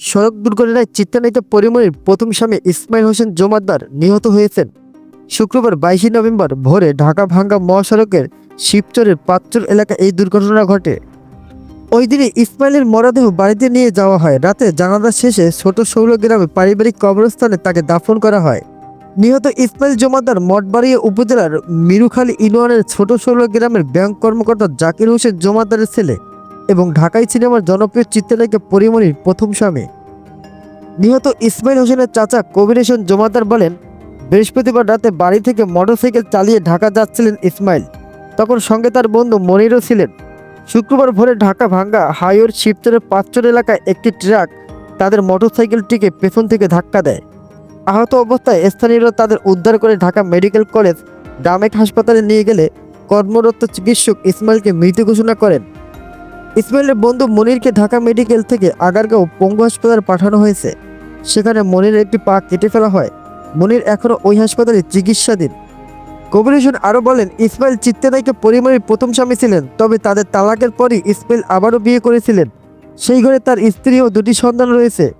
সড়ক দুর্ঘটনায় চিত্তানিত পরিমণির প্রথম স্বামী ইসমাইল হোসেন জমাদ্দার নিহত হয়েছেন। শুক্রবার বাইশে নভেম্বর ভোরে ঢাকা ভাঙ্গা মহাসড়কের শিবচরের পাঁচচর এলাকায় এই দুর্ঘটনা ঘটে। ওই দিনে ইসমাইলের মরদেহ বাড়িতে নিয়ে যাওয়া হয়। রাতে জানাজা শেষে ছোট সৌর গ্রামে পারিবারিক কবরস্থানে তাকে দাফন করা হয়। নিহত ইসমাইল জমাদ্দার মঠবাড়িয়া উপজেলার মিরুখালী ইউনিয়নের ছোট সৌর গ্রামের ব্যাংক কর্মকর্তা জাকির হোসেন জমাদ্দারের ছেলে এবং ঢাকাই সিনেমার জনপ্রিয় চিত্রনায়িকা পরিমণির প্রথম স্বামী। নিহত ইসমাইল হোসেনের চাচা কবির হোসেন জমাদার বলেন, বৃহস্পতিবার রাতে বাড়ি থেকে মোটরসাইকেল চালিয়ে ঢাকা যাচ্ছিলেন ইসমাইল। তখন সঙ্গে তার বন্ধু মনিরও ছিলেন। শুক্রবার ভোরে ঢাকা ভাঙ্গা হাইওর শিবচরের পাঁচচর এলাকায় একটি ট্রাক তাদের মোটরসাইকেলটিকে পেছন থেকে ধাক্কা দেয়। আহত অবস্থায় স্থানীয়রা তাদের উদ্ধার করে ঢাকা মেডিকেল কলেজ, ডামেক হাসপাতালে নিয়ে গেলে কর্মরত চিকিৎসক ইসমাইলকে মৃত ঘোষণা করেন। ইসমাইলের বন্ধু মনিরকে ঢাকা মেডিকেল থেকে আগারগাঁও পঙ্গু হাসপাতালে পাঠানো হয়েছে। সেখানে মনির একটি পা কেটে ফেলা হয়। মনির এখনও ওই হাসপাতালে চিকিৎসাধীন। কবির হোসেন আরও বলেন, ইসমাইল চিত্তেনাইকে পরিবারের প্রথম স্বামী ছিলেন, তবে তাদের তালাকের পরই ইসমাইল আবারও বিয়ে করেছিলেন। সেই ঘরে তার স্ত্রী ও দুটি সন্তান রয়েছে।